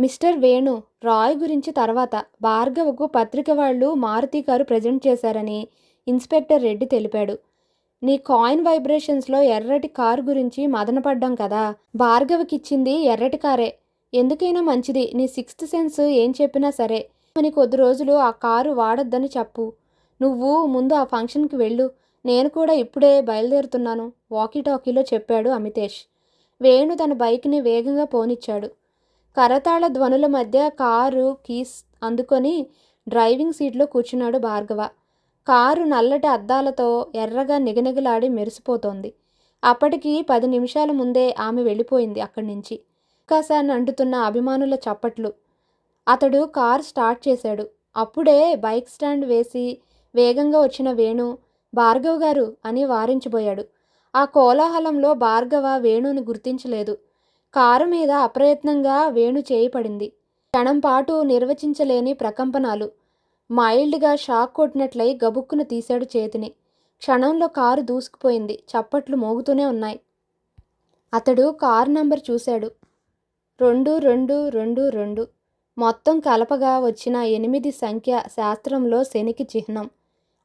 Mister Venu Roy గురించి తర్వాత భార్గవకు పత్రిక వాళ్ళు మారుతి కారు ప్రజెంట్ చేశారని ఇన్స్పెక్టర్ రెడ్డి తెలిపాడు. నీ కాయిన్ వైబ్రేషన్స్లో ఎర్రటి కారు గురించి మదనపడ్డాం కదా భార్గవకిచ్చింది ఎర్రటి కారే. ఎందుకైనా మంచిది నీ సిక్స్త్ సెన్స్ ఏం చెప్పినా సరే. అని కొద్ది రోజులు ఆ కారు వాడొద్దని చెప్పు. నువ్వు ముందు ఆ ఫంక్షన్కి వెళ్ళు నేను కూడా ఇప్పుడే బయలుదేరుతున్నాను వాకీ టాకీలో చెప్పాడు అమితేష్. వేణు తన బైక్ని వేగంగా పోనిచ్చాడు. కరతాళ ధ్వనుల మధ్య కారు కీస్ అందుకొని డ్రైవింగ్ సీట్లో కూర్చున్నాడు భార్గవ. కారు నల్లటి అద్దాలతో ఎర్రగా నిగనిగలాడి మెరిసిపోతోంది. అప్పటికి పది నిమిషాల ముందే ఆమె వెళ్ళిపోయింది అక్కడి నుంచి ఆకాశాన్ని అంటుతున్న అభిమానుల చప్పట్లు. అతడు కారు స్టార్ట్ చేశాడు. అప్పుడే బైక్ స్టాండ్ వేసి వేగంగా వచ్చిన వేణు భార్గవ్ గారు అని వారించబోయాడు. ఆ కోలాహలంలో భార్గవ వేణుని గుర్తించలేదు. కారు మీద అప్రయత్నంగా వేణు చేయి పడింది క్షణం పాటు నిర్వచించలేని ప్రకంపనాలు. మైల్డ్గా షాక్ కొట్టినట్లయి గబుక్కున తీశాడు చేతిని. క్షణంలో కారు దూసుకుపోయింది. చప్పట్లు మోగుతూనే ఉన్నాయి. అతడు కారు నంబర్ చూశాడు. రెండు రెండు రెండు రెండు. మొత్తం కలపగా వచ్చిన ఎనిమిది సంఖ్య శాస్త్రంలో శనికి చిహ్నం.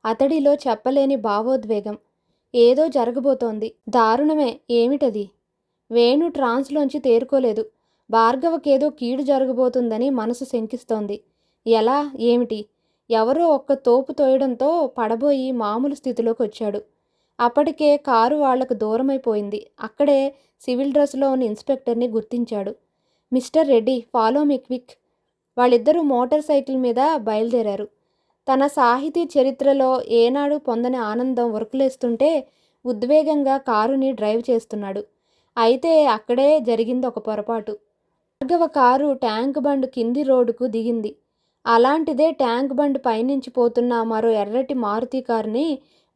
అతడిలో చెప్పలేని భావోద్వేగం. ఏదో జరగబోతోంది. దారుణమే. ఏమిటది? వేణు ట్రాన్స్లోంచి తేరుకోలేదు. భార్గవకేదో కీడు జరగబోతుందని మనసు శంకిస్తోంది. ఎలా? ఏమిటి? ఎవరో ఒక్క తోపు తోయడంతో పడబోయి మామూలు స్థితిలోకి వచ్చాడు అప్పటికే కారు వాళ్ళకు దూరమైపోయింది. అక్కడే సివిల్ డ్రెస్లో ఉన్న ఇన్స్పెక్టర్ని గుర్తించాడు. Mister Reddy follow me quick. వాళ్ళిద్దరూ మోటార్ సైకిల్ మీద బయలుదేరారు. తన సాహితీ చరిత్రలో ఏనాడు పొందని ఆనందం ఉరకలేస్తుంటే ఉద్వేగంగా కారుని డ్రైవ్ చేస్తున్నాడు. అయితే అక్కడే జరిగింది ఒక పొరపాటు. భార్గవ కారు ట్యాంక్ బండ్ కింది రోడ్డుకు దిగింది. అలాంటిదే ట్యాంక్ బండ్ పైనుంచి పోతున్న మరో ఎర్రటి మారుతి కారుని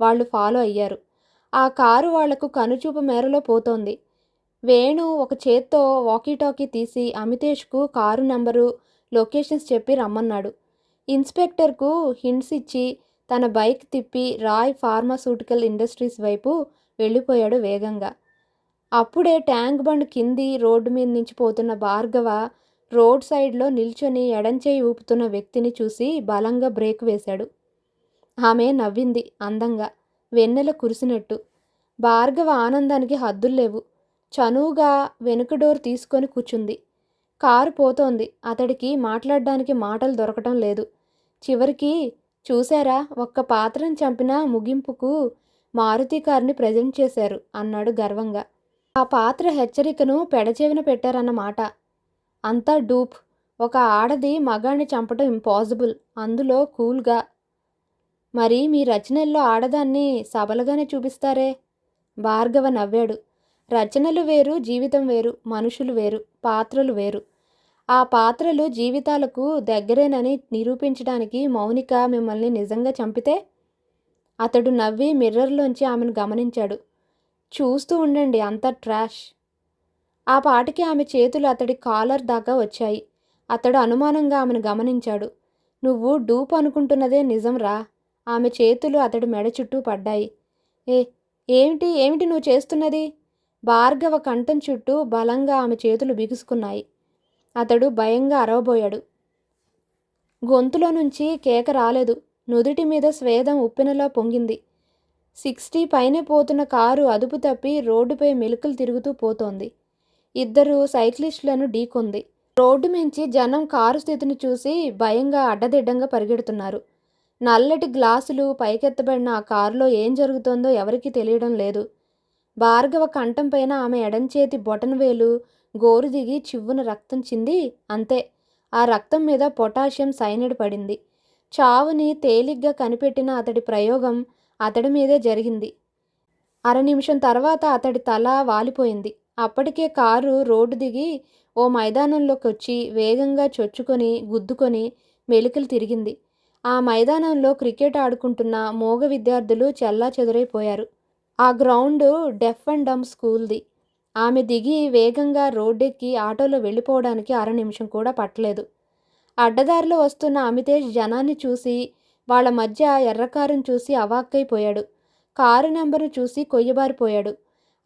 వాళ్ళు ఫాలో అయ్యారు. ఆ కారు వాళ్ళకు కనుచూపు మేరలో పోతోంది. వేణు ఒక చేత్తో వాకీటాకీ తీసి అమితేష్కు కారు నంబరు లొకేషన్స్ చెప్పి రమ్మన్నాడు. ఇన్స్పెక్టర్కు హింట్స్ ఇచ్చి తన బైక్ తిప్పి రాయ్ ఫార్మాస్యూటికల్ ఇండస్ట్రీస్ వైపు వెళ్ళిపోయాడు వేగంగా. అప్పుడే ట్యాంక్ బండ్ కింది రోడ్డు మీద నుంచి పోతున్న భార్గవ రోడ్ సైడ్లో నిల్చొని ఎడంచేయి ఊపుతున్న వ్యక్తిని చూసి బలంగా బ్రేక్ వేశాడు. ఆమె నవ్వింది అందంగా వెన్నెల కురిసినట్టు. భార్గవ ఆనందానికి హద్దులు లేవు. చనువుగా వెనుక డోర్ తీసుకొని కూర్చుంది. కారు పోతోంది. అతడికి మాట్లాడడానికి మాటలు దొరకటం లేదు. చివరికి చూశారా ఒక్క పాత్రను చంపిన ముగింపుకు మారుతి కారుని ప్రజెంట్ చేశారు అన్నాడు గర్వంగా. ఆ పాత్ర హెచ్చరికను పెడచెవిన పెట్టారన్నమాట. అంతా డూప్. ఒక ఆడది మగాణ్ణి చంపడం ఇంపాసిబుల్. అందులో కూల్గా. మరి మీ రచనల్లో ఆడదాన్ని సబలగానే చూపిస్తారే? భార్గవ నవ్వాడు. రచనలు వేరు జీవితం వేరు మనుషులు వేరు పాత్రలు వేరు. ఆ పాత్రలు జీవితాలకు దగ్గరేనని నిరూపించడానికి మౌనిక మిమ్మల్ని నిజంగా చంపితే? అతడు నవ్వి మిర్రర్లోంచి ఆమెను గమనించాడు. చూస్తూ ఉండండి అంత ట్రాష్. ఆ పాటికి ఆమె చేతులు అతడి కాలర్ దాకా వచ్చాయి. అతడు అనుమానంగా ఆమెను గమనించాడు. నువ్వు డూప్ అనుకుంటున్నదే నిజంరా ఆమె చేతులు అతడి మెడ చుట్టూ పడ్డాయి. ఏ ఏమిటి ఏమిటి నువ్వు చేస్తున్నది? భార్గవ కంఠం చుట్టూ బలంగా ఆమె చేతులు బిగుసుకున్నాయి. అతడు భయంగా అరవబోయాడు. గొంతులో నుంచి కేక రాలేదు. నుదుటి మీద స్వేదం ఉప్పెనలా పొంగింది. సిక్స్టీ పైనే పోతున్న కారు అదుపు తప్పి రోడ్డుపై మెలుకలు తిరుగుతూ పోతోంది. ఇద్దరు సైక్లిస్టులను ఢీకొంది. రోడ్డు మించి జనం కారు స్థితిని చూసి భయంగా అడ్డదిడ్డంగా పరిగెడుతున్నారు. నల్లటి గ్లాసులు పైకెత్తబడిన ఆ కారులో ఏం జరుగుతోందో ఎవరికీ తెలియడం లేదు. భార్గవ కంఠం పైన ఆమె ఎడంచేతి బొటనవేలు గోరు దిగి చివ్వున రక్తం చింది అంతే. ఆ రక్తం మీద పొటాషియం సైనైడ్ పడింది. చావుని తేలిగ్గా కనిపెట్టిన అతడి ప్రయోగం అతడి మీదే జరిగింది. అర నిమిషం తర్వాత అతడి తల వాలిపోయింది. అప్పటికే కారు రోడ్డు దిగి ఓ మైదానంలోకి వచ్చి వేగంగా చొచ్చుకొని గుద్దుకొని మెలికలు తిరిగింది. ఆ మైదానంలో క్రికెట్ ఆడుకుంటున్న మోగ విద్యార్థులు చెల్లా చెదురైపోయారు. ఆ గ్రౌండ్ డెఫ్ అండ్ డమ్ స్కూల్ది. ఆమె దిగి వేగంగా రోడ్డెక్కి ఆటోలో వెళ్ళిపోవడానికి అర నిమిషం కూడా పట్టలేదు. అడ్డదారిలో వస్తున్న అమితేష్ జనాన్ని చూసి వాళ్ళ మధ్య ఎర్రకారును చూసి అవాక్కైపోయాడు. కారు నెంబరు చూసి కొయ్యబారిపోయాడు.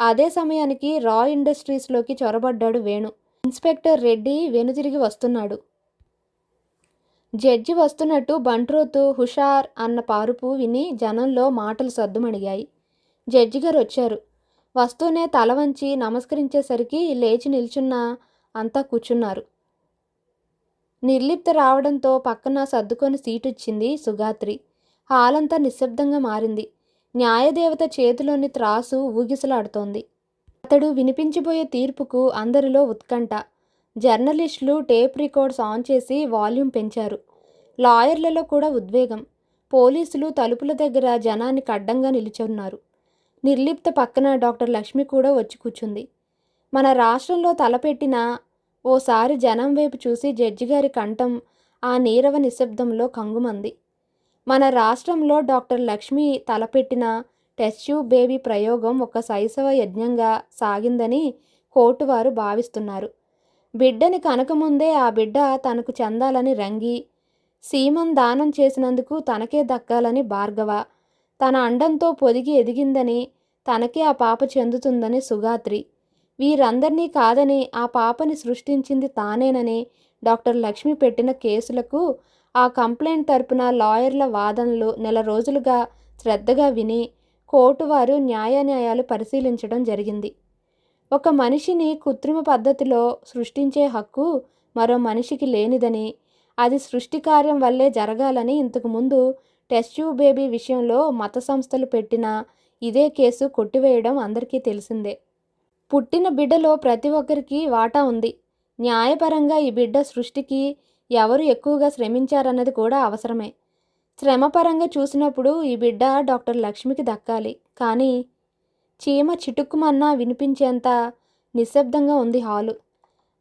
అదే సమయానికి రా ఇండస్ట్రీస్లోకి చొరబడ్డాడు వేణు. ఇన్స్పెక్టర్ రెడ్డి వెనుతిరిగి వస్తున్నాడు. జడ్జి వస్తున్నట్టు బంట్రోతు హుషార్ అన్న పారుపు విని జనంలో మాటలు సద్దుమణిగాయి జడ్జి గారు వచ్చారు. వస్తూనే తల వంచి నమస్కరించేసరికి లేచి నిల్చున్న అంతా కూర్చున్నారు. నిర్లిప్త రావడంతో పక్కన సర్దుకొని సీటు ఇచ్చింది సుగాత్రి. హాలంతా నిశ్శబ్దంగా మారింది. న్యాయదేవత చేతిలోని త్రాసు ఊగిసలాడుతోంది. అతడు వినిపించబోయే తీర్పుకు అందరిలో ఉత్కంఠ. జర్నలిస్టులు టేప్ రికార్డ్స్ ఆన్ చేసి వాల్యూమ్ పెంచారు. లాయర్లలో కూడా ఉద్వేగం. పోలీసులు తలుపుల దగ్గర జనాన్ని కడ్డంగా నిలుచున్నారు. నిర్లిప్త పక్కన డాక్టర్ లక్ష్మి కూడా వచ్చి కూర్చుంది. మన రాష్ట్రంలో తలపెట్టిన ఓసారి జనం వైపు చూసి జడ్జి గారి కంఠం ఆ నీరవ నిశ్శబ్దంలో కంగుమంది. మన రాష్ట్రంలో డాక్టర్ లక్ష్మి తలపెట్టిన టెస్ట్ ట్యూబ్ బేబీ ప్రయోగం ఒక శైశవ యజ్ఞంగా సాగిందని కోర్టు వారు భావిస్తున్నారు. బిడ్డని కనకముందే ఆ బిడ్డ తనకు చెందాలని రంగి సీమం దానం చేసినందుకు తనకే దక్కాలని భార్గవ తన అండంతో పొదిగి ఎదిగిందని తనకే ఆ పాప చెందుతుందని సుగాత్రి వీరందరినీ కాదని ఆ పాపని సృష్టించింది తానేనని డాక్టర్ లక్ష్మి పెట్టిన కేసులకు ఆ కంప్లైంట్ తరపున లాయర్ల వాదనలు నెల రోజులుగా శ్రద్ధగా విని కోర్టు వారు న్యాయాన్యాయాలు పరిశీలించడం జరిగింది. ఒక మనిషిని కృత్రిమ పద్ధతిలో సృష్టించే హక్కు మరో మనిషికి లేనిదని అది సృష్టి కార్యం వల్లే జరగాలని ఇంతకుముందు టెస్ట్ ట్యూబ్ బేబీ విషయంలో మత సంస్థలు పెట్టిన ఇదే కేసు కొట్టివేయడం అందరికీ తెలిసిందే. పుట్టిన బిడ్డలో ప్రతి ఒక్కరికి వాటా ఉంది. న్యాయపరంగా ఈ బిడ్డ సృష్టికి ఎవరు ఎక్కువగా శ్రమించారన్నది కూడా అవసరమే. శ్రమపరంగా చూసినప్పుడు ఈ బిడ్డ డాక్టర్ లక్ష్మికి దక్కాలి. కానీ చీమ చిటుక్కుమన్నా వినిపించేంత నిశ్శబ్దంగా ఉంది హాలు.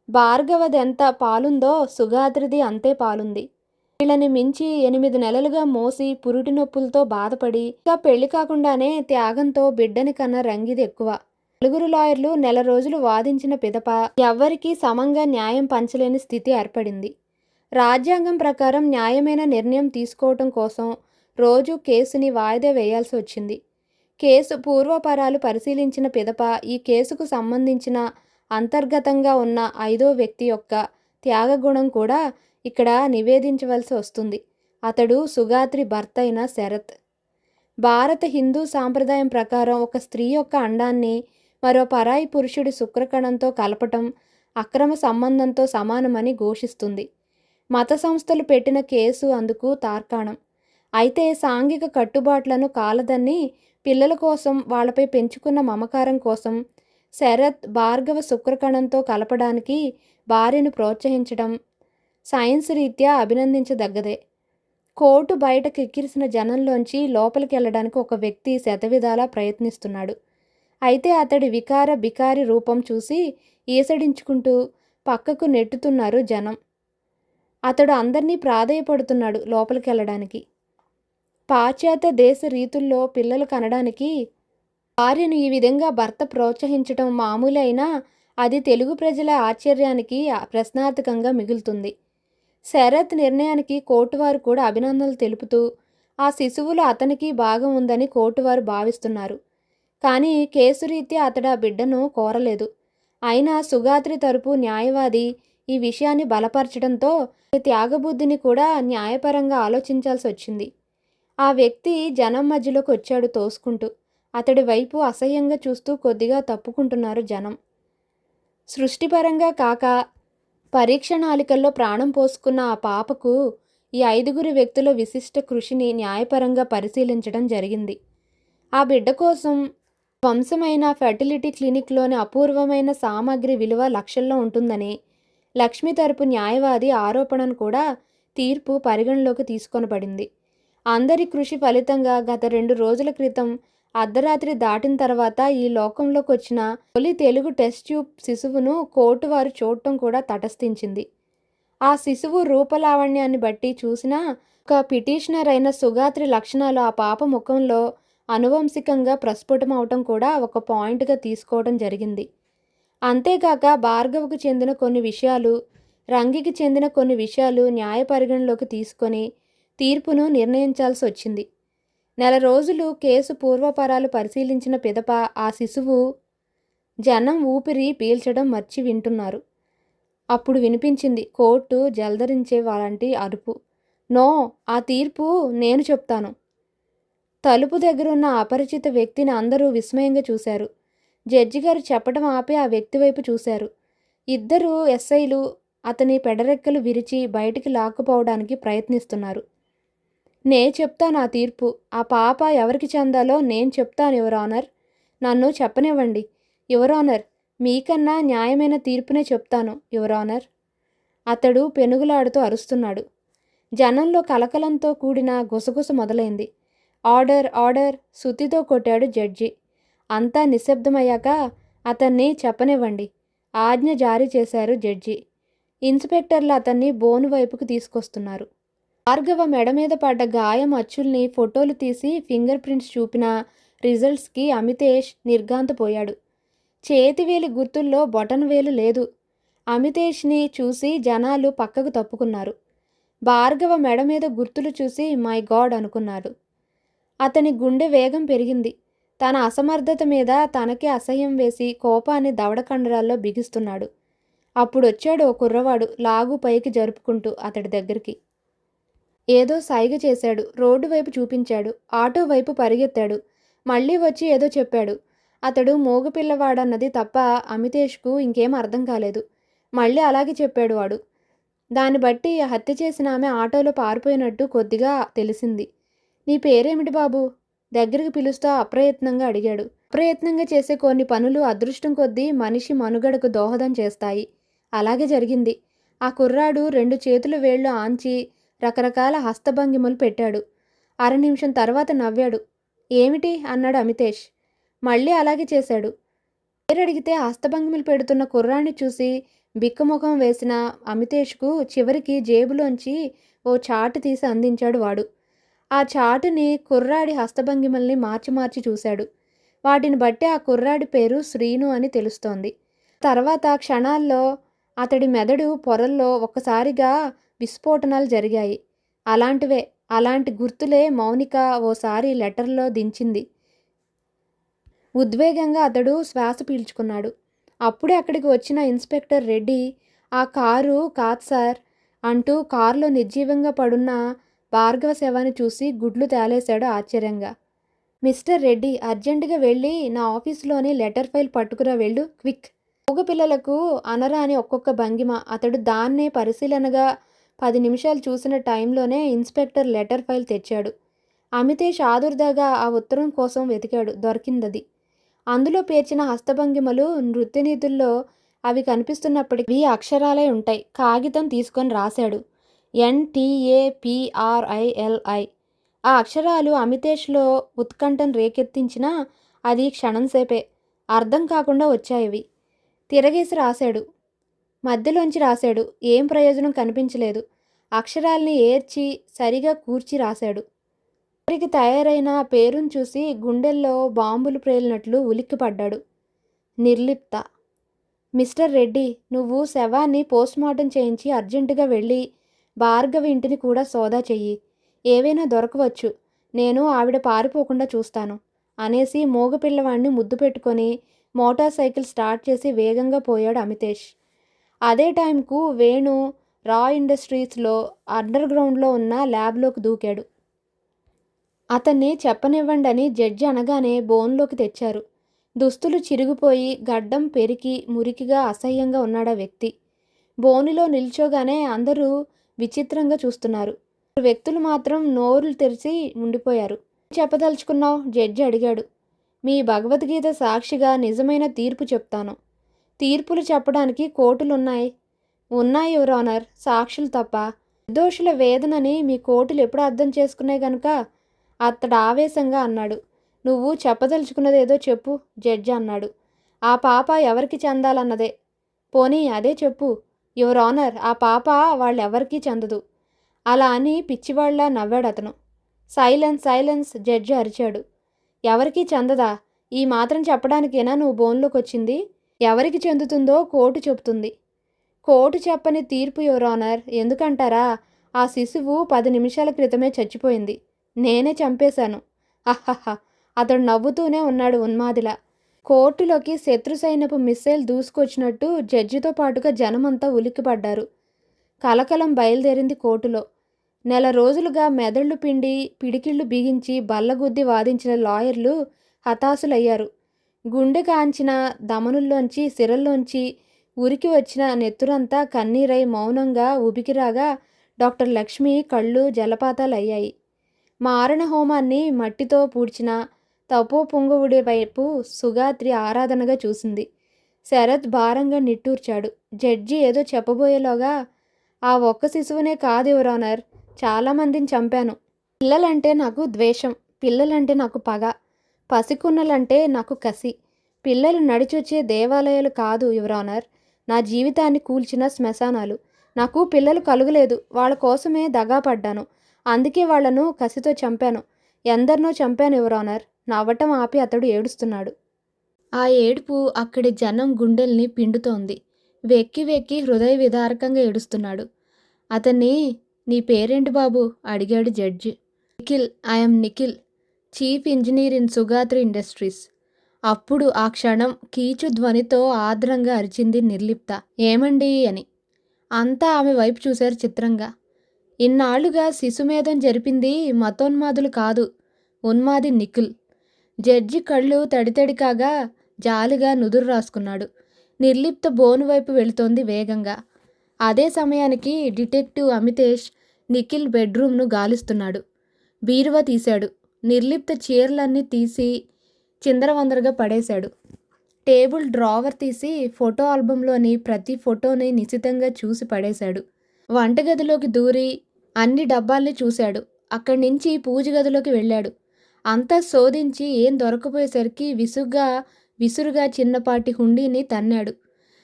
భార్గవది ఎంత పాలుందో సుగాద్రిది అంతే పాలుంది. వీళ్ళని మించి ఎనిమిది నెలలుగా మోసి పురుటి నొప్పులతో బాధపడి ఇంకా పెళ్ళి కాకుండానే త్యాగంతో బిడ్డని కన్న రంగిది ఎక్కువ. నలుగురు లాయర్లు నెల రోజులు వాదించిన పిదప ఎవ్వరికీ సమంగా న్యాయం పంచలేని స్థితి ఏర్పడింది. రాజ్యాంగం ప్రకారం న్యాయమైన నిర్ణయం తీసుకోవటం కోసం రోజు కేసుని వాయిదా వేయాల్సి వచ్చింది. కేసు పూర్వపరాలు పరిశీలించిన పిదప ఈ కేసుకు సంబంధించిన అంతర్గతంగా ఉన్న ఐదో వ్యక్తి యొక్క త్యాగగుణం కూడా ఇక్కడ నివేదించవలసి వస్తుంది. అతడు సుగాత్రి భర్త అయిన శరత్. భారత హిందూ సాంప్రదాయం ప్రకారం ఒక స్త్రీ యొక్క అండాన్ని మరో పరాయి పురుషుడి శుక్రకణంతో కలపటం అక్రమ సంబంధంతో సమానమని ఘోషిస్తుంది. మత సంస్థలు పెట్టిన కేసు అందుకు తార్కాణం. అయితే సాంఘిక కట్టుబాట్లను కాలదన్ని పిల్లల కోసం వాళ్ళపై పెంచుకున్న మమకారం కోసం శరత్ భార్గవ శుక్రకణంతో కలపడానికి భార్యను ప్రోత్సహించడం సైన్స్ రీత్యా అభినందించదగ్గదే. కోర్టు బయట కిక్కిరిసిన జనంలోంచి లోపలికి వెళ్ళడానికి ఒక వ్యక్తి శతవిధాలా ప్రయత్నిస్తున్నాడు. అయితే అతడి వికార బికారి రూపం చూసి ఈసడించుకుంటూ పక్కకు నెట్టుతున్నారు జనం. అతడు అందరినీ ప్రాధేయపడుతున్నాడు లోపలికి వెళ్ళడానికి పాశ్చాత్య దేశ రీతుల్లో పిల్లలు కనడానికి భార్యను ఈ విధంగా భర్త ప్రోత్సహించటం మామూలైనా అది తెలుగు ప్రజల ఆశ్చర్యానికి ప్రశ్నార్థకంగా మిగులుతుంది. శరత్ నిర్ణయానికి కోర్టువారు కూడా అభినందనలు తెలుపుతూ ఆ శిశువులో అతనికి భాగం ఉందని కోర్టువారు భావిస్తున్నారు. కానీ కేసురీత్యా అతడు ఆ బిడ్డను కోరలేదు. అయినా సుగాత్రి తరపు న్యాయవాది ఈ విషయాన్ని బలపరచడంతో త్యాగబుద్ధిని కూడా న్యాయపరంగా ఆలోచించాల్సి వచ్చింది. ఆ వ్యక్తి జనం మధ్యలోకి వచ్చాడు తోసుకుంటూ. అతడి వైపు అసహ్యంగా చూస్తూ కొద్దిగా తప్పుకుంటున్నారు జనం. సృష్టిపరంగా కాక పరీక్ష నాలికల్లో ప్రాణం పోసుకున్న ఆ పాపకు ఈ ఐదుగురు వ్యక్తుల విశిష్ట కృషిని న్యాయపరంగా పరిశీలించడం జరిగింది. ఆ బిడ్డ కోసం వంశమైన ఫెర్టిలిటీ క్లినిక్లోని అపూర్వమైన సామాగ్రి విలువ లక్షల్లో ఉంటుందని లక్ష్మి తరపు న్యాయవాది ఆరోపణను కూడా తీర్పు పరిగణలోకి తీసుకొనబడింది. అందరి కృషి ఫలితంగా గత రెండు రోజుల క్రితం అర్ధరాత్రి దాటిన తర్వాత ఈ లోకంలోకి వచ్చిన తొలి తెలుగు టెస్ట్ ట్యూబ్ శిశువును కోర్టు వారు చూడటం కూడా తటస్థించింది. ఆ శిశువు రూపలావణ్యాన్ని బట్టి చూసినా ఒక పిటిషనర్ అయిన సుగాత్రి లక్షణాలు ఆ పాప ముఖంలో అనువంశికంగా ప్రస్ఫుటం అవటం కూడా ఒక పాయింట్గా తీసుకోవడం జరిగింది. అంతేకాక భార్గవకు చెందిన కొన్ని విషయాలు రంగికి చెందిన కొన్ని విషయాలు న్యాయ పరిగణలోకి తీసుకొని తీర్పును నిర్ణయించాల్సి వచ్చింది. నెల రోజులు కేసు పూర్వపరాలు పరిశీలించిన పిదప ఆ శిశువు జనం ఊపిరి పీల్చడం మర్చి వింటున్నారు. అప్పుడు వినిపించింది కోర్టు జలధరించే వాళ్ళంటి అరుపు నో ఆ తీర్పు నేను చెప్తాను. తలుపు దగ్గరున్న అపరిచిత వ్యక్తిని అందరూ విస్మయంగా చూశారు. జడ్జి గారు చెప్పడం ఆపి ఆ వ్యక్తి వైపు చూశారు. ఇద్దరు ఎస్ఐలు అతని పెడరెక్కలు విరిచి బయటికి లాక్కుపోవడానికి ప్రయత్నిస్తున్నారు. నే చెప్తా నా తీర్పు. ఆ పాప ఎవరికి చెందాలో నేను చెప్తాను యువర్ ఆనర్. నన్ను చెప్పనివ్వండి. యువర్ ఆనర్ మీకన్నా న్యాయమైన తీర్పునే చెప్తాను యువర్ ఆనర్. అతడు పెనుగులాడుతూ అరుస్తున్నాడు. జనంలో కలకలంతో కూడిన గుసగుస మొదలైంది. ఆర్డర్ ఆర్డర్ సుతితో కొట్టాడు జడ్జి. అంతా నిశ్శబ్దమయ్యాక అతన్ని చెప్పనివ్వండి ఆజ్ఞ జారీ చేశారు జడ్జి. ఇన్స్పెక్టర్లు అతన్ని బోను వైపుకు తీసుకొస్తున్నారు. భార్గవ మెడ మీద పడ్డ గాయం అచ్చుల్ని ఫోటోలు తీసి ఫింగర్ ప్రింట్స్ చూపిన రిజల్ట్స్కి అమితేష్ నిర్గాంతపోయాడు చేతివేలి గుర్తుల్లో బొటన్ వేలు లేదు. అమితేష్ని చూసి జనాలు పక్కకు తప్పుకున్నారు. భార్గవ మెడ మీద గుర్తులు చూసి మై గాడ్ అనుకున్నాడు. అతని గుండె వేగం పెరిగింది. తన అసమర్థత మీద తనకే అసహ్యం వేసి కోపాన్ని దవడ కండరాల్లో బిగిస్తున్నాడు. అప్పుడొచ్చాడు ఓ కుర్రవాడు లాగు పైకి జరుపుకుంటూ అతడి దగ్గరికి. ఏదో సైగ చేశాడు. రోడ్డు వైపు చూపించాడు. ఆటో వైపు పరిగెత్తాడు. మళ్ళీ వచ్చి ఏదో చెప్పాడు. అతడు మోగపిల్లవాడన్నది తప్ప అమితేష్కు ఇంకేం అర్థం కాలేదు. మళ్ళీ అలాగే చెప్పాడు వాడు. దాన్ని బట్టి హత్య చేసిన ఆమె ఆటోలో పారిపోయినట్టు కొద్దిగా తెలిసింది. నీ పేరేమిటి బాబు? దగ్గరికి పిలుస్తూ అప్రయత్నంగా అడిగాడు. అప్రయత్నంగా చేసే కొన్ని పనులు అదృష్టం కొద్దీ మనిషి మనుగడకు దోహదం చేస్తాయి. అలాగే జరిగింది. ఆ కుర్రాడు రెండు చేతులు వేళ్ళు ఆంచి రకరకాల హస్తభంగిమలు పెట్టాడు. అర నిమిషం తర్వాత నవ్వాడు. ఏమిటి? అన్నాడు అమితేష్. మళ్ళీ అలాగే చేశాడు. పేరడిగితే హస్తభంగిమలు పెడుతున్న కుర్రాన్ని చూసి బిక్కముఖం వేసిన అమితేష్కు చివరికి జేబులోంచి ఓ చాటు తీసి అందించాడు వాడు. ఆ చాటుని కుర్రాడి హస్తభంగిమల్ని మార్చి మార్చి చూశాడు. వాటిని బట్టి ఆ కుర్రాడి పేరు శ్రీను అని తెలుస్తోంది. తర్వాత క్షణాల్లో అతడి మెదడు పొరల్లో ఒక్కసారిగా విస్ఫోటనాలు జరిగాయి. అలాంటివే అలాంటి గుర్తులే మౌనిక ఓసారి లెటర్లో దించింది. ఉద్వేగంగా అతడు శ్వాస పీల్చుకున్నాడు. అప్పుడే అక్కడికి వచ్చిన ఇన్స్పెక్టర్ రెడ్డి ఆ కారు కాదు సార్. అంటూ కారులో నిర్జీవంగా పడున్న భార్గవ శవాన్ని చూసి గుడ్లు తేలేశాడు ఆశ్చర్యంగా. మిస్టర్ రెడ్డి అర్జెంటుగా వెళ్ళి నా ఆఫీసులోని లెటర్ ఫైల్ పట్టుకురా వెళ్ళు క్విక్. పిల్లలకు అనరాని ఒక్కొక్క భంగిమ. అతడు దాన్నే పరిశీలనగా పది నిమిషాలు చూసిన టైంలోనే ఇన్స్పెక్టర్ లెటర్ ఫైల్ తెచ్చాడు. అమితేష్ ఆదుర్దాగా ఆ ఉత్తరం కోసం వెతికాడు దొరికిందది. అందులో పేర్చిన హస్తభంగిమలు నృత్యనీతుల్లో అవి కనిపిస్తున్నప్పటికీ అక్షరాలే ఉంటాయి. కాగితం తీసుకొని రాశాడు. ఎన్టీఏపిఆర్ఐఎల్ఐ ఆ అక్షరాలు అమితేష్లో ఉత్కంఠను రేకెత్తించినా అది క్షణంసేపే అర్థం కాకుండా వచ్చాయివి. తిరగేసి రాశాడు. మధ్యలోంచి రాశాడు. ఏం ప్రయోజనం కనిపించలేదు. అక్షరాల్ని ఏర్చి సరిగా కూర్చి రాశాడు. వారికి తయారైన పేరును చూసి గుండెల్లో బాంబులు ప్రేలినట్లు ఉలిక్కిపడ్డాడు. నిర్లిప్త. మిస్టర్ రెడ్డి నువ్వు శవాన్ని పోస్ట్మార్టం చేయించి అర్జెంటుగా వెళ్ళి భార్గవి ఇంటిని కూడా సోదా చెయ్యి. ఏవైనా దొరకవచ్చు. నేను ఆవిడ పారిపోకుండా చూస్తాను. అనేసి మోగపిల్లవాడిని ముద్దు పెట్టుకొని మోటార్ సైకిల్ స్టార్ట్ చేసి వేగంగా పోయాడు అమితేష్. అదే టైంకు వేణు రా ఇండస్ట్రీస్లో అండర్ గ్రౌండ్లో ఉన్న ల్యాబ్లోకి దూకాడు. అతన్ని చెప్పనివ్వండి అని జడ్జి అనగానే బోన్లోకి తెచ్చారు. దుస్తులు చిరిగిపోయి గడ్డం పెరికి మురికిగా అసహ్యంగా ఉన్నాడా వ్యక్తి. బోనులో నిల్చోగానే అందరూ విచిత్రంగా చూస్తున్నారు. వ్యక్తులు మాత్రం నోరులు తెరిచి ఉండిపోయారు. చెప్పదలుచుకున్నావు? జడ్జి అడిగాడు. మీ భగవద్గీత సాక్షిగా నిజమైన తీర్పు చెప్తాను. తీర్పులు చెప్పడానికి కోర్టులున్నాయి ఉన్నాయి యువర్ ఆనర్. సాక్షులు తప్ప నిర్దోషుల వేదనని మీ కోర్టులు ఎప్పుడు అర్థం చేసుకున్నాయి గనుక అతడు ఆవేశంగా అన్నాడు. నువ్వు చెప్పదలుచుకున్నదేదో చెప్పు జడ్జి అన్నాడు. ఆ పాప ఎవరికి చెందాలన్నదే? పోనీ అదే చెప్పు. యువర్ ఆనర్ ఆ పాప వాళ్ళెవరికీ చెందదు. అలా అని పిచ్చివాళ్ళా నవ్వాడు అతను. సైలెన్స్ సైలెన్స్ జడ్జి అరిచాడు. ఎవరికీ చెందదా? ఈ మాత్రం చెప్పడానికేనా నువ్వు బోన్లోకి వచ్చింది ఎవరికి చెందుతుందో కోర్టు చెబుతుంది. కోర్టు చెప్పని తీర్పు యువర్ ఆనర్. ఎందుకంటారా? ఆ శిశువు పది నిమిషాల క్రితమే చచ్చిపోయింది. నేనే చంపేశాను. అహహ అతడు నవ్వుతూనే ఉన్నాడు ఉన్మాదిలా. కోర్టులోకి శత్రు సైన్యపు మిస్సైల్ దూసుకొచ్చినట్టు జడ్జితో పాటుగా జనమంతా ఉలిక్కిపడ్డారు. కలకలం బయలుదేరింది కోర్టులో. నెల రోజులుగా మెదళ్ళు పిండి పిడికిళ్ళు బిగించి బల్లగుద్ది వాదించిన లాయర్లు హతాశులయ్యారు. గుండె కాంచిన దమనుల్లోంచి సిరల్లోంచి ఉరికి వచ్చిన నెత్తురంతా కన్నీరై మౌనంగా ఉబికిరాగా డాక్టర్ లక్ష్మి కళ్ళు జలపాతాలయ్యాయి. మారణ హోమాన్ని మట్టితో పూడ్చిన తపో పొంగువుడి వైపు సుగాత్రి ఆరాధనగా చూసింది. శరత్ భారంగా నిట్టూర్చాడు. జడ్జి ఏదో చెప్పబోయేలోగా ఆ ఒక్క శిశువునే కాదు యువరానర్ చాలామందిని చంపాను. పిల్లలంటే నాకు ద్వేషం పిల్లలంటే నాకు పగ పసికున్నలంటే నాకు కసి. పిల్లలు నడిచొచ్చే దేవాలయాలు కాదు యువరానర్ నా జీవితాన్ని కూల్చిన శ్మశానాలు. నాకు పిల్లలు కలుగలేదు. వాళ్ళ కోసమే దగా పడ్డాను. అందుకే వాళ్ళను కసితో చంపాను. ఎందరినో చంపాను యువరానర్ నవ్వటం ఆపి అతడు ఏడుస్తున్నాడు. ఆ ఏడుపు అక్కడి జనం గుండెల్ని పిండుతోంది. వెక్కి వెక్కి హృదయ విదారకంగా ఏడుస్తున్నాడు. అతన్ని నీ పేరేంటి బాబు? అడిగాడు judge. Nikhil I'm Nikhil chief engineer in Sugatri industries. అప్పుడు ఆ క్షణం కీచు ధ్వనితో ఆర్ద్రంగా అరిచింది నిర్లిప్త. ఏమండి? అని. అంతా ఆమె వైపు చూశారు చిత్రంగా. ఇన్నాళ్ళుగా శిశుమేధం జరిపింది మతోన్మాదులు కాదు ఉన్మాది నిఖిల్. జడ్జి కళ్ళు తడితడి కాగా జాలిగా నుదురు రాసుకున్నాడు. నిర్లిప్త బోను వైపు వెళుతోంది వేగంగా. అదే సమయానికి డిటెక్టివ్ అమితేష్ నిఖిల్ బెడ్రూమ్ను గాలిస్తున్నాడు. బీరువా తీశాడు. నిర్లిప్త చీరలన్నీ తీసి చిందరవందరగా పడేశాడు. టేబుల్ డ్రావర్ తీసి ఫోటో ఆల్బంలోని ప్రతి ఫోటోని నిశితంగా చూసి పడేశాడు. వంటగదిలోకి దూరి అన్ని డబ్బాల్ని చూశాడు. అక్కడి నుంచి పూజ గదిలోకి వెళ్ళాడు. అంతా శోధించి ఏం దొరకపోయేసరికి విసుగ్గా విసురుగా చిన్నపాటి హుండీని తన్నాడు.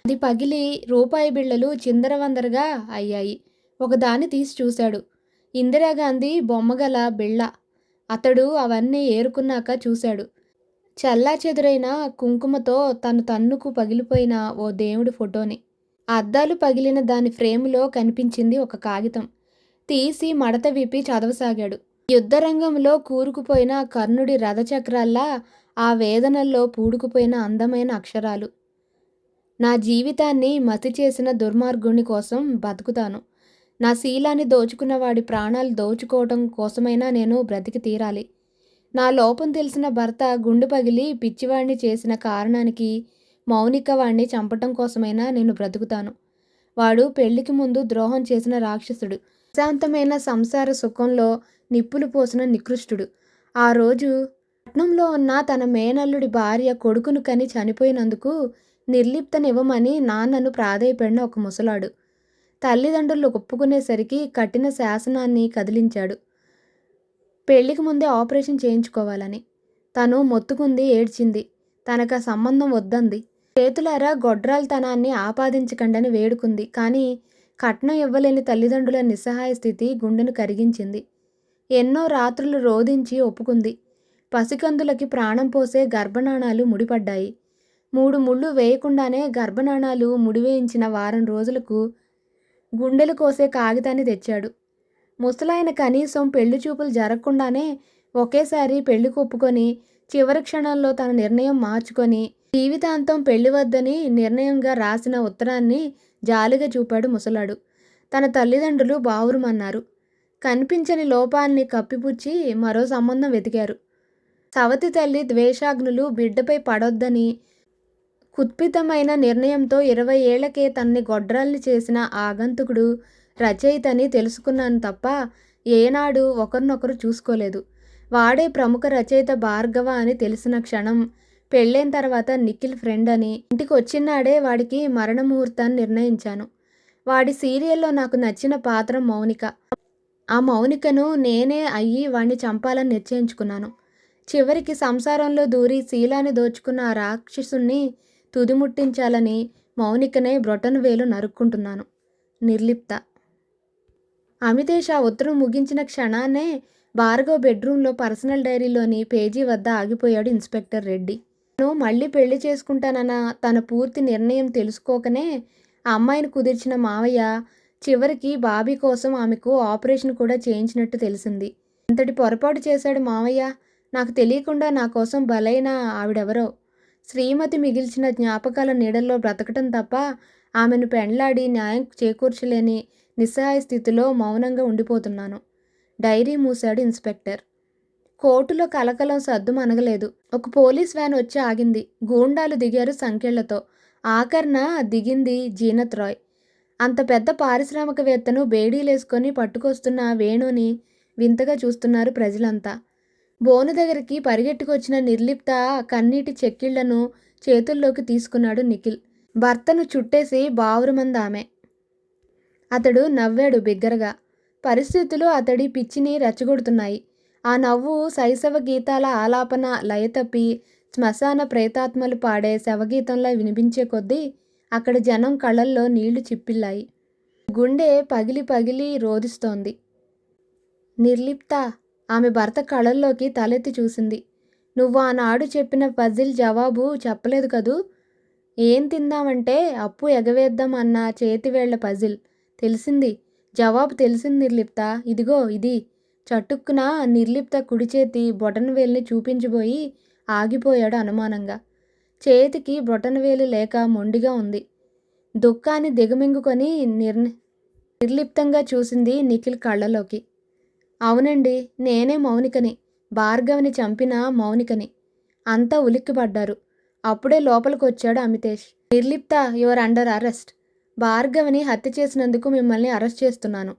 అది పగిలి రూపాయి బిళ్ళలు చిందరవందరగా అయ్యాయి. ఒకదాన్ని తీసి చూశాడు. ఇందిరాగాంధీ బొమ్మగల బిళ్ళ. అతడు అవన్నీ ఏరుకున్నాక చూశాడు. చల్లా చెదురైన కుంకుమతో తను తన్నుకు పగిలిపోయిన ఓ దేవుడి ఫోటోని. అద్దాలు పగిలిన దాని ఫ్రేములో కనిపించింది ఒక కాగితం. తీసి మడత విప్పి చదవసాగాడు. యుద్ధరంగంలో కూరుకుపోయిన కర్ణుడి రథచక్రాల్లా ఆ వేదనల్లో పూడుకుపోయిన అందమైన అక్షరాలు. నా జీవితాన్ని మతి చేసిన దుర్మార్గుని కోసం బతుకుతాను. నా శీలాన్ని దోచుకున్న వాడి ప్రాణాలు దోచుకోవటం కోసమైనా నేను బ్రతికి తీరాలి. నా లోపం తెలిసిన భర్త గుండు పగిలి పిచ్చివాణ్ణి చేసిన కారణానికి మౌనిక వాణ్ణి చంపటం కోసమైనా నేను బ్రతుకుతాను. వాడు పెళ్ళికి ముందు ద్రోహం చేసిన రాక్షసుడు. ప్రశాంతమైన సంసార సుఖంలో నిప్పులు పోసిన నికృష్టుడు. ఆ రోజు పట్నంలో ఉన్న తన మేనల్లుడి భార్య కొడుకును కని చనిపోయినందుకు నిర్లిప్తనివ్వమని నాన్నను ప్రాధేయపడిన ఒక ముసలాడు. తల్లిదండ్రులు ఒప్పుకునేసరికి కఠిన శాసనాన్ని కదిలించాడు. పెళ్ళికి ముందే ఆపరేషన్ చేయించుకోవాలని. తను మొత్తుకుంది ఏడ్చింది. తనకు సంబంధం వద్దంది. చేతులారా గొడ్రాలతనాన్ని ఆపాదించకండని వేడుకుంది. కానీ కట్నం ఇవ్వలేని తల్లిదండ్రుల నిస్సహాయ స్థితి గుండెను కరిగించింది. ఎన్నో రాత్రులు రోధించి ఒప్పుకుంది. పసికందులకి ప్రాణం పోసే గర్భనాణాలు ముడిపడ్డాయి. మూడు ముళ్ళు వేయకుండానే గర్భనాణాలు ముడివేయించిన వారం రోజులకు గుండెలు కోసే కాగితాన్ని తెచ్చాడు. ముసలాయన కనీసం పెళ్ళి చూపులు జరగకుండానే ఒకేసారి పెళ్ళి కొప్పుకొని చివరి క్షణంలో తన నిర్ణయం మార్చుకొని జీవితాంతం పెళ్ళి వద్దని నిర్ణయంగా రాసిన ఉత్తరాన్ని జాలిగా చూపాడు ముసలాడు. తన తల్లిదండ్రులు బావురుమన్నారు. కనిపించని లోపాల్ని కప్పిపుచ్చి మరో సంబంధం వెతికారు. సవతి తల్లి ద్వేషాగ్నులు బిడ్డపై పడొద్దని కుత్పితమైన నిర్ణయంతో ఇరవై ఏళ్ళకే తన్ని గొడ్రాల్ని చేసిన ఆగంతుకుడు రచయితని తెలుసుకున్నాను తప్ప ఏనాడు ఒకరినొకరు చూసుకోలేదు. వాడే ప్రముఖ రచయిత భార్గవ అని తెలిసిన క్షణం పెళ్ళైన తర్వాత నిఖిల్ ఫ్రెండ్ అని ఇంటికి వచ్చినాడే వాడికి మరణ ముహూర్తాన్ని నిర్ణయించాను. వాడి సీరియల్లో నాకు నచ్చిన పాత్ర మౌనిక. ఆ మౌనికను నేనే అయ్యి వాణ్ణి చంపాలని నిశ్చయించుకున్నాను. చివరికి సంసారంలో దూరి శీలాన్ని దోచుకున్న ఆ రాక్షసుణ్ణి తుదిముట్టించాలని మౌనికనే బ్రొటన్ వేలు నరుక్కుంటున్నాను. నిర్లిప్త. అమితేష్ ఆ ఉత్తరం ముగించిన క్షణాన్నే భార్గవ్ బెడ్రూమ్లో పర్సనల్ డైరీలోని పేజీ వద్ద ఆగిపోయాడు ఇన్స్పెక్టర్ రెడ్డి. నేను మళ్ళీ పెళ్ళి చేసుకుంటానన్న తన పూర్తి నిర్ణయం తెలుసుకోకనే ఆ అమ్మాయిని కుదిర్చిన మావయ్య చివరికి బాబీ కోసం ఆమెకు ఆపరేషన్ కూడా చేయించినట్టు తెలిసింది. ఇంతటి పొరపాటు చేశాడు మావయ్య. నాకు తెలియకుండా నా కోసం బలైన ఆవిడెవరో? శ్రీమతి మిగిల్చిన జ్ఞాపకాల నీడల్లో బ్రతకటం తప్ప ఆమెను పెండ్లాడి న్యాయం చేకూర్చలేని నిస్సహాయ స్థితిలో మౌనంగా ఉండిపోతున్నాను. Dairy మూశాడు inspector. కోర్టులో కలకలం సద్దు మనగలేదు ఒక పోలీస్ వ్యాన్ వచ్చి ఆగింది. గూండాలు దిగారు సంఖ్యలతో. ఆఖర్న దిగింది జీనత్ రాయ్. అంత పెద్ద పారిశ్రామికవేత్తను బేడీలేసుకొని పట్టుకొస్తున్న వేణుని వింతగా చూస్తున్నారు ప్రజలంతా. బోను దగ్గరికి పరిగెట్టుకొచ్చిన నిర్లిప్త కన్నీటి చెక్కిళ్ళను చేతుల్లోకి తీసుకున్నాడు నిఖిల్. భర్తను చుట్టేసి బావురుమంది ఆమె అతడు నవ్వాడు బిగ్గరగా. పరిస్థితులు అతడి పిచ్చిని రెచ్చగొడుతున్నాయి. ఆ నవ్వు శైశవ గీతాల ఆలాపన లయతప్పి శ్మశాన ప్రేతాత్మలు పాడే శవగీతంలా వినిపించే కొద్దీ అక్కడ జనం కళ్ళల్లో నీళ్ళు చిప్పిల్లాయి. గుండె పగిలి పగిలి రోదిస్తోంది నిర్లిప్త ఆమె భర్త కళ్ళల్లోకి తలెత్తి చూసింది. నువ్వు ఆనాడు చెప్పిన పజిల్ జవాబు చెప్పలేదు కదూ? ఏం తిందామంటే అప్పు ఎగవేద్దాం అన్న చేతివేళ్ళ పజిల్ తెలిసింది. జవాబు తెలిసింది నిర్లిప్త. ఇదిగో ఇది. చటుక్కున నిర్లిప్త కుడి చేతి బొటనవేలుని చూపించబోయి ఆగిపోయాడు అనుమానంగా. చేతికి బొటనవేలు లేక మొండిగా ఉంది. దుఃఖాన్ని దిగమింగుకొని నిర్ నిర్లిప్తంగా చూసింది నిఖిల్ కళ్ళలోకి. అవునండి నేనే మౌనికని భార్గవిని చంపిన మౌనికని. అంతా ఉలిక్కిపడ్డారు. అప్పుడే లోపలికి వచ్చాడు Amitesh. Nirlipta your under arrest. భార్గవిని హత్య చేసినందుకు మిమ్మల్ని అరెస్ట్ చేస్తున్నాను.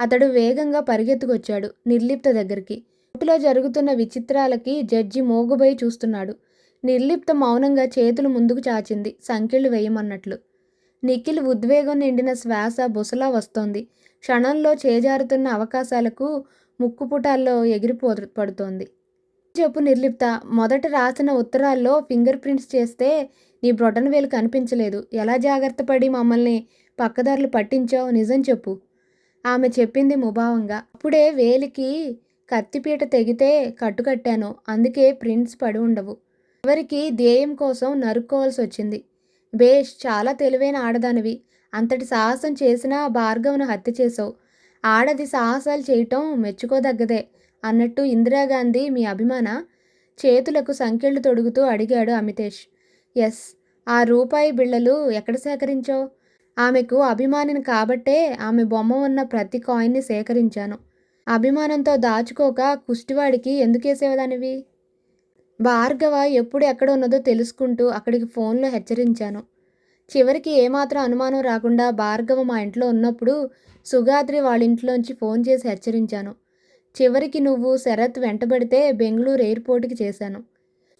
అతడు వేగంగా పరిగెత్తుకొచ్చాడు నిర్లిప్త దగ్గరికి. కోర్టులో జరుగుతున్న విచిత్రాలకి జడ్జి మోగుబోయి చూస్తున్నాడు. నిర్లిప్త మౌనంగా చేతులు ముందుకు చాచింది. సంకెళ్ళు వేయమన్నట్లు. నిఖిల్ ఉద్వేగం నిండిన శ్వాస బుసలా వస్తోంది. క్షణంలో చేజారుతున్న అవకాశాలకు ముక్కుపుటాల్లో ఎగిరిపో పడుతోంది చెప్పు నిర్లిప్త మొదట రాసిన ఉత్తరాల్లో ఫింగర్ ప్రింట్స్ చేస్తే నీ బ్రొటనవేలు కనిపించలేదు. ఎలా జాగ్రత్త పడి మమ్మల్ని పక్కదారులు పట్టించావు? నిజం చెప్పు. ఆమె చెప్పింది ముభావంగా. అప్పుడే వేలికి కత్తిపీట తెగితే కట్టుకట్టాను. అందుకే ప్రింట్స్ పడి ఉండవు. చివరికి ధ్యేయం కోసం నరుక్కోవాల్సి వచ్చింది. బేష్ చాలా తెలివైన ఆడదానివి. అంతటి సాహసం చేసినా భార్గవను హత్య చేసావు ఆడది సాహసాలు చేయటం మెచ్చుకోదగ్గదే అన్నట్టు ఇందిరాగాంధీ మీ అభిమాన చేతులకు సంకెళ్ళు తొడుగుతూ అడిగాడు అమితేష్. ఎస్ ఆ రూపాయి బిళ్ళలు ఎక్కడ సేకరించావు? ఆమెకు అభిమానిని కాబట్టే ఆమె బొమ్మ ఉన్న ప్రతి కాయిన్ని సేకరించాను. అభిమానంతో దాచుకోక కుష్టివాడికి ఎందుకేసేవదానివి? భార్గవ ఎప్పుడు ఎక్కడ ఉన్నదో తెలుసుకుంటూ అక్కడికి ఫోన్లో హెచ్చరించాను. చివరికి ఏమాత్రం అనుమానం రాకుండా భార్గవ మా ఇంట్లో ఉన్నప్పుడు సుగాద్రి వాళ్ళ ఇంట్లోంచి ఫోన్ చేసి హెచ్చరించాను. చివరికి నువ్వు శరత్ వెంటబడితే బెంగళూరు ఎయిర్పోర్ట్కి చేశాను.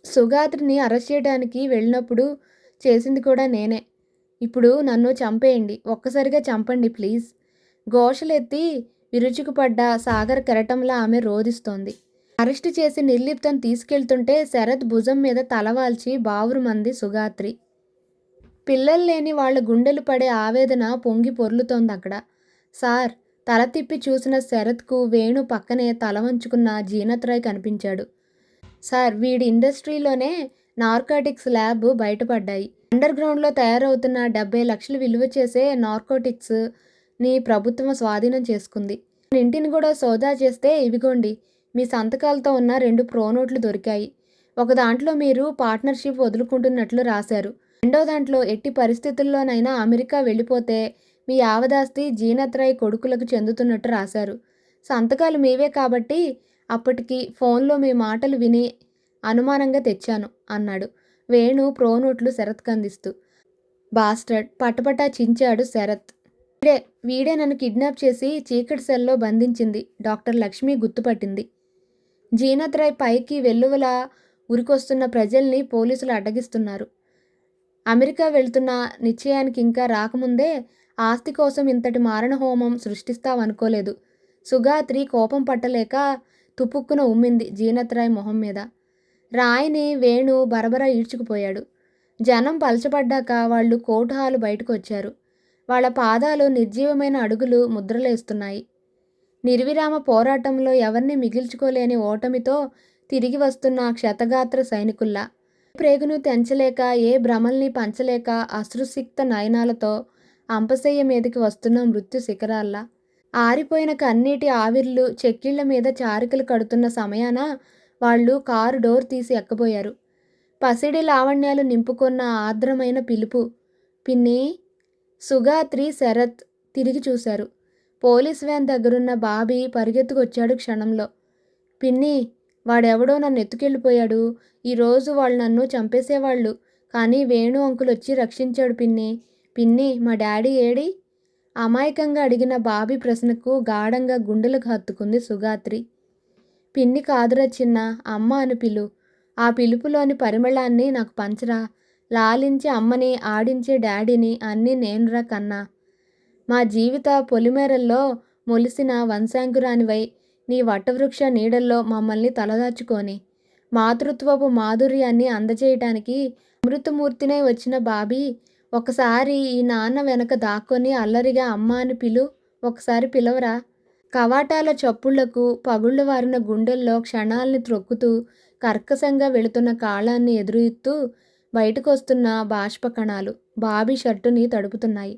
సుగాద్రిని అరెస్ట్ చేయడానికి వెళ్ళినప్పుడు చేసింది కూడా నేనే. ఇప్పుడు నన్ను చంపేయండి ఒక్కసారిగా చంపండి ప్లీజ్. ఘోషలెత్తి విరుచుకుపడ్డ సాగర్ కెరటంలా ఆమె రోధిస్తోంది. అరెస్టు చేసి నిర్లిప్తం తీసుకెళ్తుంటే శరత్ భుజం మీద తలవాల్చి బావురుమంది సుగాత్రి. పిల్లలు లేని వాళ్ళ గుండెలు పడే ఆవేదన పొంగి పొర్లుతోంది అక్కడ. సార్ తల తిప్పి చూసిన శరత్కు వేణు పక్కనే తల వంచుకున్న జీనత్రాయ్ కనిపించాడు. సార్ వీడి ఇండస్ట్రీలోనే నార్కాటిక్స్ ల్యాబ్ బయటపడ్డాయి. అండర్ గ్రౌండ్లో తయారవుతున్న డెబ్బై లక్షలు విలువ చేసే నార్కోటిక్స్ని ప్రభుత్వం స్వాధీనం చేసుకుంది. ఇంటిని కూడా సోదా చేస్తే ఇవిగోండి మీ సంతకాలతో ఉన్న రెండు ప్రోనోట్లు దొరికాయి. ఒక దాంట్లో మీరు పార్ట్నర్షిప్ వదులుకుంటున్నట్లు రాశారు. రెండో దాంట్లో ఎట్టి పరిస్థితుల్లోనైనా అమెరికా వెళ్ళిపోతే మీ యావదాస్తి జీనత్రాయ్ కొడుకులకు చెందుతున్నట్టు రాశారు. సంతకాలు మీవే కాబట్టి అప్పటికి ఫోన్లో మీ మాటలు విని అనుమానంగా తెచ్చాను అన్నాడు. వేణు ప్రోనోట్లు శరత్ అందిస్తూ బాస్టర్డ్ పటపటా చించాడు శరత్. వీడే వీడే నన్ను కిడ్నాప్ చేసి చీకటి సెల్లో బంధించింది. డాక్టర్ లక్ష్మి గుర్తుపట్టింది. జీనత్రాయ్ పైకి వెల్లువల ఉరికొస్తున్న ప్రజల్ని పోలీసులు అడ్డగిస్తున్నారు. అమెరికా వెళ్తున్న నిశ్చయానికి ఇంకా రాకముందే ఆస్తి కోసం ఇంతటి మారణ హోమం సృష్టిస్తావనుకోలేదు. సుగాత్రి కోపం పట్టలేక తుపుక్కున ఉమ్మింది జీనత్రాయ్ మొహం మీద. రాయిని వేణు బరబర ఈడ్చుకుపోయాడు. జనం పలచబడ్డాక వాళ్ళు కోటు హాలు బయటకు వచ్చారు వాళ్ళ పాదాలు నిర్జీవమైన అడుగులు ముద్రలేస్తున్నాయి. నిర్విరామ పోరాటంలో ఎవరిని మిగిల్చుకోలేని ఓటమితో తిరిగి వస్తున్న క్షతగాత్ర సైనికుల్లా. ప్రేగును తెంచలేక ఏ భ్రమల్ని పంచలేక అశ్రుసిక్త నయనాలతో అంపశయ్య మీదకి వస్తున్న మృత్యు శిఖరాల్లా. ఆరిపోయిన కన్నీటి ఆవిర్లు చెక్కిళ్ళ మీద చారికలు కడుతున్న సమయాన వాళ్ళు కారు డోర్ తీసి ఎక్కబోయారు. పసిడి లావణ్యాలు నింపుకున్న ఆర్ద్రమైన పిలుపు. పిన్ని సుగాత్రి శరత్ తిరిగి చూశారు. పోలీస్ వ్యాన్ దగ్గరున్న బాబీ పరిగెత్తుకొచ్చాడు క్షణంలో. పిన్ని వాడెవడో నన్ను ఎత్తుకెళ్ళిపోయాడు. ఈరోజు వాళ్ళు నన్ను చంపేసేవాళ్ళు. కానీ వేణు అంకుల్ వచ్చి రక్షించాడు పిన్ని. పిన్ని మా డాడీ ఏడి? అమాయకంగా అడిగిన బాబీ ప్రశ్నకు గాఢంగా గుండెలకు హత్తుకుంది సుగాత్రి. పిన్ని కాదురా చిన్న అమ్మ అని పిలు. ఆ పిలుపులోని పరిమళాన్ని నాకు పంచరా. లాలించి అమ్మని ఆడించే డాడీని అన్నీ నేనురా కన్నా. మా జీవిత పొలిమేరల్లో మొలిసిన వంశాంకురానివై నీ వటవృక్ష నీడల్లో మమ్మల్ని తలదాచుకొని మాతృత్వపు మాధుర్యాన్ని అందజేయటానికి అమృతమూర్తినై వచ్చిన బాబీ ఒకసారి ఈ నాన్న వెనక దాక్కొని అల్లరిగా అమ్మ అని పిలు ఒకసారి పిలవరా. కవాటాల చప్పుళ్ళకు పగుళ్ళు వారిన గుండెల్లో క్షణాల్ని త్రొక్కుతూ కర్కశంగా వెళుతున్న కాళాన్ని ఎదురుయిత్తూ బయటకొస్తున్న బాష్ప కణాలు బాబీ షర్టుని తడుపుతున్నాయి.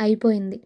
అయిపోయింది.